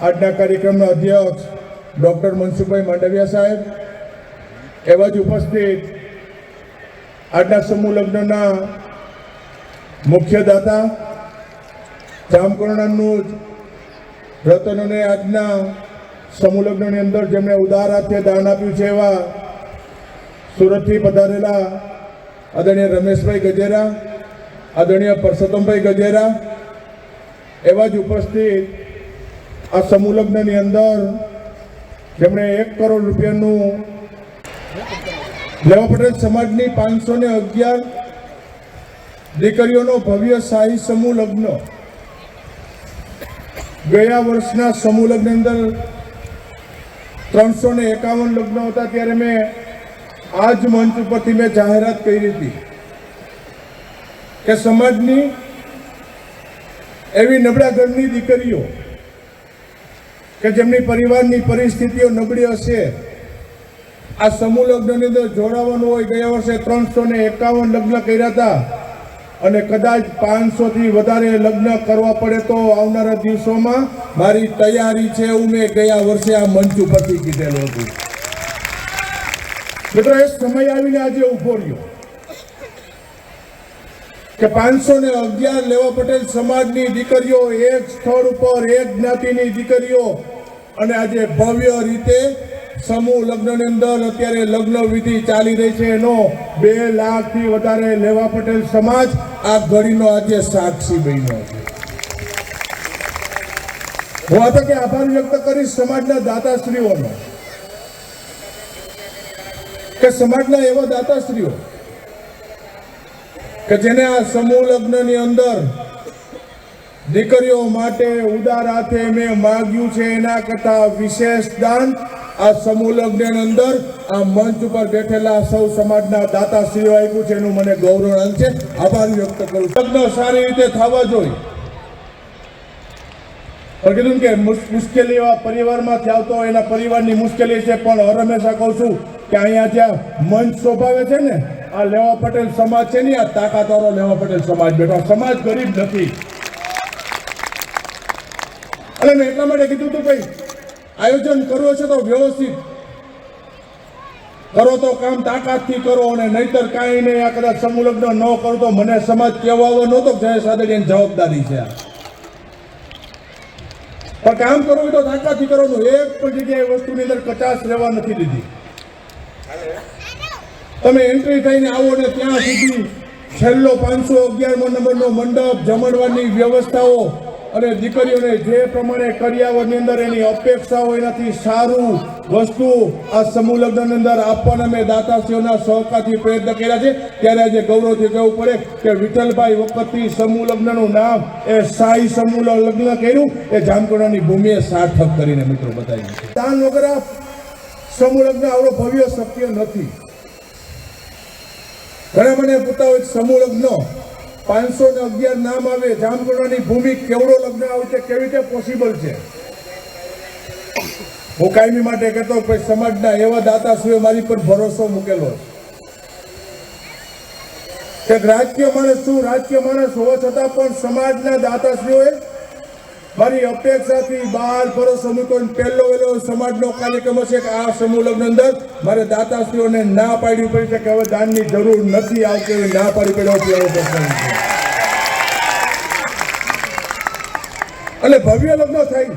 આજના કાર્યક્રમના અધ્યક્ષ ડૉક્ટર મનસુખભાઈ માંડવિયા સાહેબ, એવા જ ઉપસ્થિત આજના સમૂહ લગ્નના મુખ્ય દાતા, જામકરણનું રતનોને આજના સમૂહ લગ્નની અંદર જેમણે ઉદાર હાથે દાન આપ્યું છે એવા સુરતથી પધારેલા આદરણીય રમેશભાઈ ગજેરા, આદરણીય પરસોત્તમભાઈ ગજેરા, એવા જ ઉપસ્થિત આ સમૂહ લગ્નની અંદર જેમણે એક કરોડ રૂપિયાનું લેવા પટેલ સમાજની પાંચસો ને અગિયાર દીકરીઓનો ભવ્ય શાહી સમૂહ લગ્ન. ગયા વર્ષના સમૂહ લગ્ન અંદર ત્રણસો ને એકાવન લગ્ન હતા ત્યારે મેં આ જ મંચ ઉપરથી મેં જાહેરાત કરી હતી કે સમાજની એવી નબળા ઘરની દીકરીઓ કે જેમની પરિવારની પરિસ્થિતિઓ નબળી હશે. આ સમૂહ લગ્નની અંદર જોડાવાનું હોય, ગયા વર્ષે ત્રણસો ને એકાવન લગ્ન કર્યા હતા. અને કદાચ પાંચસો થી વધારે લગ્ન કરવા પડે તો આવનારા દિવસોમાં મારી તૈયારી છે એવું મેં ગયા વર્ષે આ મંચ ઉપરથી કીધેલું હતું. મિત્રો, એ સમય આવીને આજે ઊભો રહ્યો. કે પાંચસો ને અગિયાર લેવા પટેલ સમાજની દીકરીઓ, એક સ્થળ ઉપર એક જ્ઞાતિની દીકરીઓ અને આજે ભવ્ય રીતે સમૂહ લગ્નની અંદર અત્યારે લગ્ન વિધિ ચાલી રહી છે. એનો બે લાખથી વધારે લેવા પટેલ સમાજ આ ઘડીનો આજે સાક્ષી બન્યો છે. હું આ તકે આભાર વ્યક્ત કરીશ સમાજના દાતાશ્રીઓનો. કે સમાજના એવા દાતાશ્રીઓ કે જેને આ સમૂહ લગ્નની અંદર દીકરીઓ માટે ઉદાર હાથે મેં માગ્યું છે, એના કરતા વિશેષ દાન આ સમૂહ લગ્નની અંદર આ મંચ ઉપર બેઠેલા સૌ સમાજના દાતાશ્રીઓ આપ્યું છે, એનું મને ગૌરવ છે. આભાર વ્યક્ત કરું લગ્ન સારી રીતે થવા જોઈએ. પણ કીધું કે મુશ્કેલી એવા પરિવારમાંથી આવતો હોય, એના પરિવારની મુશ્કેલી છે, પણ હર હંમેશા કહું છું કે અહીંયા જ્યાં મંચ શોભાવે છે ને આ લેવા પટેલ સમાજ છે ને, આ તાકાતવાળો લેવા પટેલ સમાજ બેઠો. સમાજ ગરીબ નથી. અને મેં એટલા માટે કીધું હતું ભાઈ, આયોજન કરવું છે તો વ્યવસ્થિત કરો તો કામ તાકાતથી કરો અને નહીતર કાંઈ નહીં. આ કદાચ સમૂહ લગ્ન ન કરો તો મને સમાજ કહેવાવો નહોતો જય સાદડીની જવાબદારી છે આ. પણ કામ કરવું તો તાકાતથી કરવાનું. એક પણ જગ્યાએ વસ્તુની અંદર કચાશ રહેવા નથી દીધી. તમે એન્ટ્રી થઈને આવો ને ત્યાં સુધી છેલ્લો પાંચસો અગિયારમો નંબરનો મંડપ જમણવારની વ્યવસ્થાઓ અને દીકરીઓને જે પ્રમાણે કર્યાવરની અંદર એની અપેક્ષાઓ એનાથી સારું વસ્તુ આ સમૂહ લગ્નની અંદર આપવાના મેં દાતાશ્રીઓના સહકારથી પ્રયત્ન કર્યા છે. ત્યારે આજે ગૌરવથી કહેવું પડે કે વિઠ્ઠલભાઈ વખતથી સમૂહ લગ્નનું નામ એ સાઈ સમૂહ લગ્ન કર્યું. એ જામકુંડાની ભૂમિએ સાર્થક કરીને મિત્રો બતાવ્યું છે દાન વગર સમૂહ લગ્ન આવડો ભવ્ય શક્ય નથી. ઘણા મને પૂછતા હોય સમૂહ લગ્ન. પાંચસો ને અગિયાર નામ આવે જામકુંડાની ભૂમિ કેવડો લગ્ન આવે છે કેવી રીતે પોસિબલ છે? હું કાયમી માટે કહેતો ભાઈ, સમાજના એવા દાતાશ્રીઓ મારી પર ભરોસો મૂકેલો છે. રાજકીય માણસ શું રાજકીય માણસ હોવા છતાં પણ સમાજના દાતાશ્રીઓએ મારી અપેક્ષાથી બાર ભરોસો સમૂહ પહેલો વહેલો સમાજનો કાર્યક્રમ હશે કે આ સમૂહ લગ્ન અંદર. મારે દાતાશ્રીઓને ના પાડવી પડી છે કે હવે દાનની જરૂર નથી આવતી ના પાડવી પડે અને ભવ્ય લગ્ન થાય.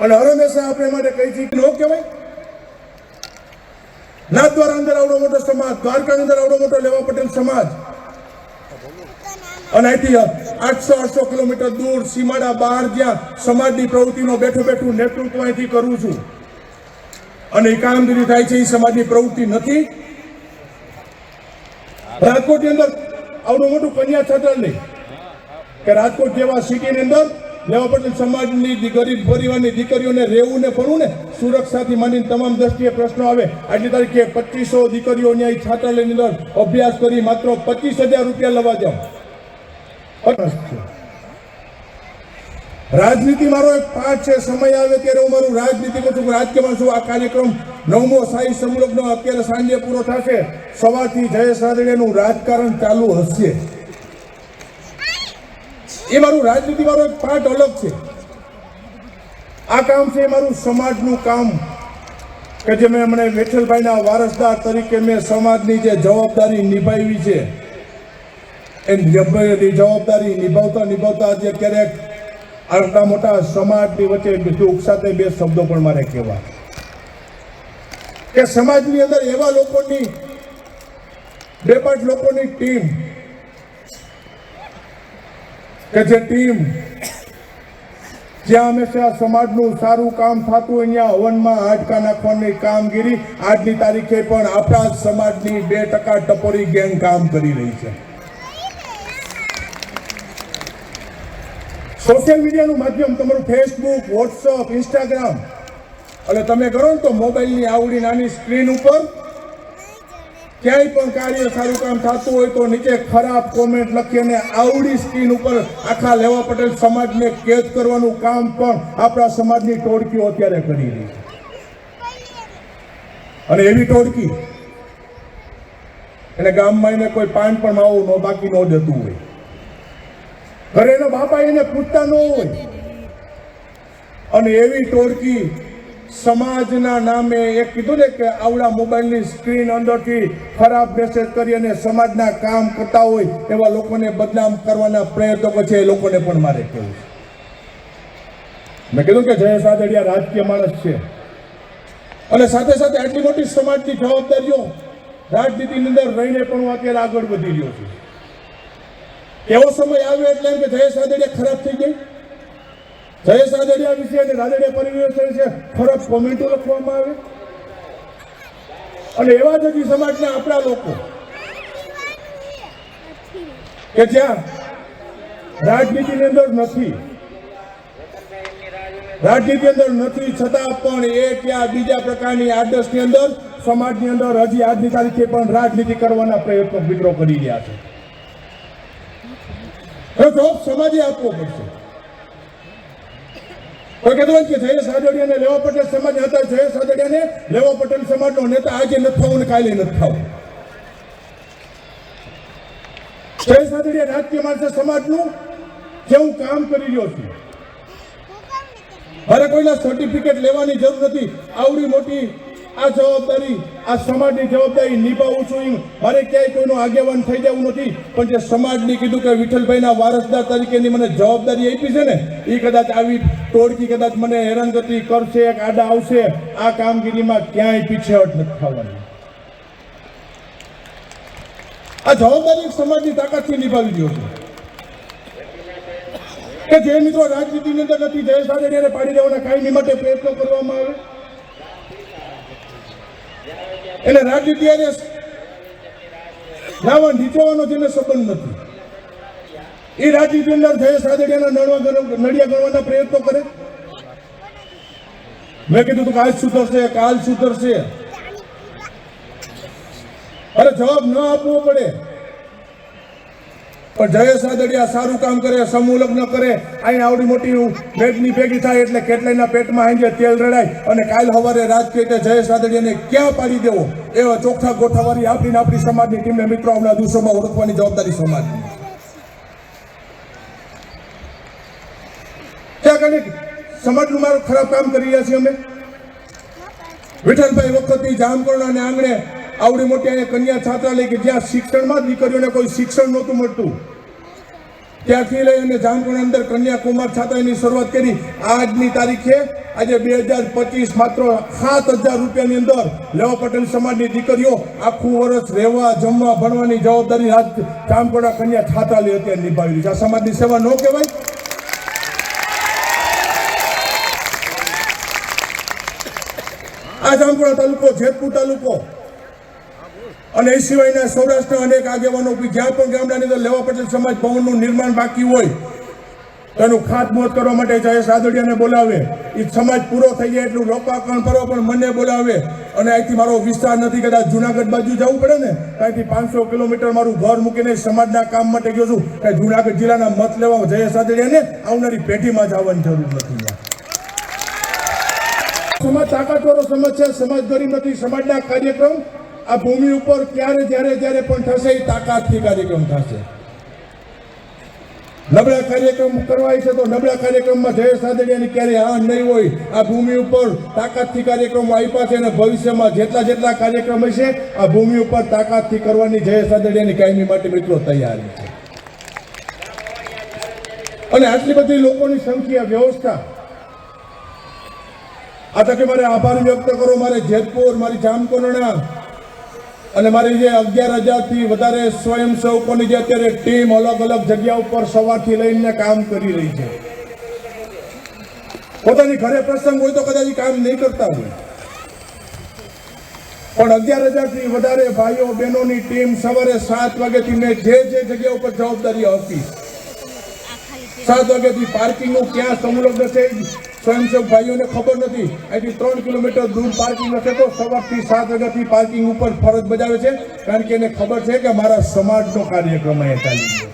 અને હરમેશા આપણે માટે કઈ ચીજ નો કહેવાય. નાથ દ્વારા અંદર આવડો મોટો સમાજ, દ્વારકા અંદર આવડો મોટો લેવા પટેલ સમાજ. અને અહીંથી આઠસો આઠસો કિલોમીટર દૂર સીમાડા બહાર જ્યાં સમાજની પ્રવૃત્તિનો બેઠું બેઠું નેતૃત્વ અહીંથી કરું છું. અને એ કામગીરી થાય છે, એ સમાજની પ્રવૃત્તિ નથી. રાજકોટની અંદર આવડું મોટું કન્યા છાત્રાલય કે રાજકોટ જેવા સિટીની અંદર લેવા પટેલ સમાજની ગરીબ પરિવારની દીકરીઓને રહેવું ને ફરવું ને સુરક્ષાથી માંડીને તમામ દ્રષ્ટિએ પ્રશ્નો આવે. આજની તારીખે પચીસો દીકરીઓ અહીંયા છાત્રાલયની અંદર અભ્યાસ કરી માત્ર પચીસ રૂપિયા લેવા જાઓ. રાજનીતિ મારો એક પાઠ છે, સમય આવે ત્યારે હું મારું રાજનીતિ કરું છું રાજકીયમાં છું, આ કાર્યક્રમ નવમો સાઈ સમુલગ્ન અત્યારે સાંજે પૂરો થશે. સવારથી જયેશ રાદડિયાનું રાજકારણ ચાલુ હશે. એ મારું રાજનીતિ મારો એક પાર્ટ અલગ છે. આ કામ છે મારું સમાજનું કામ, કે જે મેં હમણાં વિઠ્ઠલભાઈના વારસદાર તરીકે મેં સમાજની જે જવાબદારી નિભાવી છે, એ જવાબદારી નિભાવતા નિભાવતા આજે ક્યારેક આટલા મોટા સમાજની વચ્ચે દુઃખ સાથે બે શબ્દો પણ મારે કહેવા. કે સમાજની અંદર એવા લોકોની, બે પાંચ લોકોની ટીમ કે જે ટીમ જ્યાં હંમેશા સમાજનું સારું કામ થતું અહીંયા હવનમાં હાડકા નાખવાની કામગીરી, આજની તારીખે પણ આપણા સમાજની બે ટકા ટપોરી ગેંગ કામ કરી રહી છે. સોશિયલ મીડિયાનું માધ્યમ તમારું ફેસબુક વોટ્સઅપ ઇન્સ્ટાગ્રામ એટલે તમે કરો તો મોબાઈલની આવડી નાની સ્ક્રીન ઉપર ક્યાંય પણ કાર્ય સારું કામ થતું હોય તો નીચે ખરાબ કોમેન્ટ લખી અને આવડી સ્કીન ઉપર આખા લેવા પટેલ સમાજને કેદ કરવાનું કામ પણ આપણા સમાજની ટોળકીઓ અત્યારે કરી રહી છે. અને એવી ટોળકી એટલે ગામમાં એને કોઈ પાન પણ માવું ન, બાકી ન દેતું હોય. ઘરે એના બાપા એને પૂછતા ન હોય. અને એવી ટોળકી સમાજના નામે એક કીધું ને કે આવડા મોબાઈલની સ્ક્રીન અંદરથી ખરાબ મેસેજ કરી અને સમાજના કામ કરતા હોય એવા લોકોને બદનામ કરવાના પ્રયત્નો છે એ લોકોને પણ મારે કહેવું મેં કીધું કે જયેશ આદડિયા રાજકીય માણસ છે. અને સાથે સાથે આટલી મોટી સમાજની જવાબદારીઓ રાજનીતિની અંદર રહીને પણ હું અત્યારે આગળ વધી રહ્યો છું. એવો સમય આવ્યો એટલે એમ કે જયેશ આદડિયા ખરાબ થઈ ગઈ. જયેશ વિશે અને રાદડિયા પરિવાર વિશે ફરક કોમેન્ટો લખવામાં આવે. અને એવા જ સમાજના આપણા લોકો કે જ્યાં રાજનીતિની અંદર નથી. રાજનીતિ અંદર નથી, છતાં પણ એ ત્યાં બીજા પ્રકારની આદર્શની અંદર, સમાજની અંદર હજી આજની તારીખે પણ રાજનીતિ કરવાના પ્રયત્નો મિત્રો કરી રહ્યા છે. જોબ સમાજે આપવો પડશે. કહેતું હોય કે જયેશ સાદડિયાને લેવા પટેલ સમાજ હતા, જયેશ સાદડિયાને લેવા પટેલ સમાજનો નેતા આજે નથી થવું ને કાલે નથી રાજકીય માણસે સમાજનું જેવું કામ કરી રહ્યો છું. મારે કોઈના સર્ટિફિકેટ લેવાની જરૂર નથી. આવડી મોટી આ જવાબદારી, આ સમાજની જવાબદારી નિભાવું છું એમ. મારે ક્યાંય કોઈનું આગેવાન થઈ જવું નથી. પણ જે સમાજની કીધું કે વિઠ્ઠલભાઈના વારસદાર તરીકેની મને જવાબદારી આપી છે ને, એ કદાચ આવી ટોળકી કદાચ મને હેરાનગતિ કરશે આડા આવશે, આ કામગીરીમાં ક્યાંય પીછેહટ નથી થવાની. આ જવાબદારી સમાજની તાકાતથી નિભાવી રહ્યો છે. કે જે મિત્રો રાજનીતિની અંદર નથી જય સાદડિયાને પાડી દેવાના કાયમી માટે પ્રયત્નો કરવામાં આવે. એને રાજનીતિ આજે લાવવા નીચવાનો જેને સંબંધ નથી. એ રાજનીતિ અંદર જય સાદડિયાના નડવા નડિયા ગણવાના પ્રયત્નો કરે. મેં કીધું તું કાલ સુધરશે કાલ સુધરશે અરે જવાબ ન આપવો પડે. પણ જયેશ આદડિયા સારું કામ કરે, સમૂહ લગ્ન કરે અહીં આવડી મોટી મેઘની ભેગી થાય એટલે કેટલાયના પેટમાં હાંજે તેલ રડાય અને કાલ સવારે રાજકીય જયેશ આદડિયાને ક્યાં પાડી દેવો? એવા ચોખ્ખા ગોઠાવાળી આપણી ને આપણી સમાજની ટીમને મિત્રો હમણાં દિવસોમાં ઓળખવાની જવાબદારી સમાજની. ત્યાં કને સમાજનું મારું ખરાબ કામ કરી રહ્યા છીએ અમે? વિઠ્ઠલભાઈ વખતથી જામકર્ણ અને આંગણે આવડી મોટી અહીંયા કન્યા છાત્રાલય કે જ્યાં શિક્ષણમાં દીકરીઓને કોઈ શિક્ષણ નહોતું મળતું. ત્યાંથી લઈ અને જામકુંડ અંદર કન્યાકુમાર છાત્રાલયની શરૂઆત કરી. આજની તારીખે આજે બે હજાર પચીસ માત્ર સાત હજાર રૂપિયાની અંદર લેવા પટેલ સમાજની દીકરીઓ આખું વર્ષ રહેવા, જમવા, ભણવાની જવાબદારી આજ જામકોડા કન્યા છાત્રાલય અત્યારે નિભાવી છે. આ સમાજની સેવા ન કહેવાય. આ જામકુડા તાલુકો જેતપુર તાલુકો અને એ સિવાયના સૌરાષ્ટ્રના અનેક આગેવાનો જ્યાં પણ ગામડાની અંદર લેવા પટેલ સમાજ ભવનનું નિર્માણ બાકી હોય, તેનું ખાતમુહૂર્ત કરવા માટે જયેશ રાદડિયાને બોલાવે. એ સમાજ પૂરો થઈ જાય એટલું લોકાર્પણ કરો પણ મને બોલાવે. અને અહીંથી મારો વિસ્તાર નથી, કદાચ જુનાગઢ બાજુ જવું પડે ને ત્યાંથી પાંચસો કિલોમીટર મારું ઘર મૂકીને સમાજના કામ માટે ગયો છું. કે જુનાગઢ જિલ્લાના મત લેવા જયેશ રાદડિયાને આવનારી પેઢીમાં જવાની જરૂર નથી. સમાજ તાકાતવાળો સમાજ છે, સમાજ ગરીબ નથી. સમાજના કાર્યક્રમ આ ભૂમિ ઉપર ક્યારે, જ્યારે જ્યારે પણ થશે એ તાકાતથી કાર્યક્રમ થશે. નબળા કાર્યક્રમ કરવાય છે તો નબળા કાર્યક્રમમાં જય સાદડિયાની ક્યારેય હા નહીં હોય. આ ભૂમિ ઉપર તાકાતથી કાર્યક્રમો આપ્યા છે અને ભવિષ્યમાં જેટલા જેટલા કાર્યક્રમ હશે, આ ભૂમિ ઉપર તાકાતથી કરવાની જય સાદડિયાની કાયમી માટે મિત્રો તૈયારી છે. અને આટલી બધી લોકોની સંખ્યા, વ્યવસ્થા. આ તકે મારે આભાર વ્યક્ત કરો. મારે જેતપુર, મારી જામકોરણા અને મારી જે અગિયાર હજારથી વધારે સ્વયંસેવકોની જે અત્યારે ટીમ અલગ અલગ જગ્યા ઉપર સવારથી લઈને કામ કરી રહી છે. પોતાની ઘરે પ્રસંગ હોય તો કદાચ કામ નહીં કરતા હોય. પણ અગિયાર હજારથી વધારે ભાઈઓ બહેનોની ટીમ સવારે સાત વાગ્યાથી મેં જે જે જગ્યા ઉપર જવાબદારી આપી સાત વાગ્યાથી પાર્કિંગનું ક્યાં સંલગ્ન છે? સ્વયંસેવક ભાઈઓને ખબર નથી. અહીંથી ત્રણ કિલોમીટર દૂર પાર્કિંગ હશે તો સવારથી સાત વાગ્યાથી પાર્કિંગ ઉપર ફરજ બજાવે છે. કારણ કે એને ખબર છે કે મારા સમાજનો કાર્યક્રમ અહીંયા ચાલી રહ્યો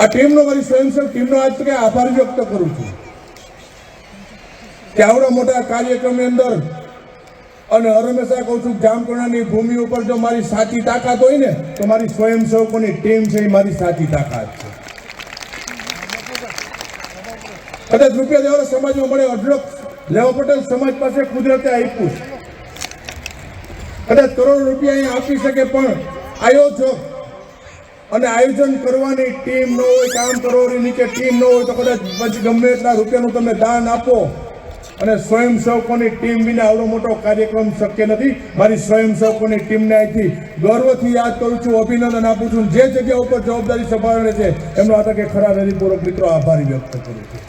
આ ટીમનો મારી સ્વયંસેવક ટીમનો આજ કે આભાર વ્યક્ત કરું છું. કે આવડા મોટા કાર્યક્રમની અંદર, અને હંમેશા કહું છું જામકુણાની ભૂમિ ઉપર જો મારી સાચી તાકાત હોય ને, તો મારી સ્વયંસેવકોની ટીમ છે એ મારી સાચી તાકાત છે. કદાચ રૂપિયા દેવાના સમાજમાં મળે, અઢળક લેવા પટેલ સમાજ પાસે કુદરતે આપ્યું. કદાચ કરોડ રૂપિયા અહીંયા આપી શકે, પણ આયોજક અને આયોજન કરવાની ટીમ ન હોય, કામ કરવાની નીચે ટીમ ન હોય, તો કદાચ પછી ગમે એટલા રૂપિયાનું તમે દાન આપો અને સ્વયંસેવકોની ટીમ વિના આવડો મોટો કાર્યક્રમ શક્ય નથી. મારી સ્વયંસેવકોની ટીમને અહીંથી ગર્વથી યાદ કરું છું, અભિનંદન આપું છું. જે જગ્યા ઉપર જવાબદારી સંભાળે છે, એમનો આ તકે ખરા હૃદયપૂર્વક મિત્રો આભારી વ્યક્ત કરું છું.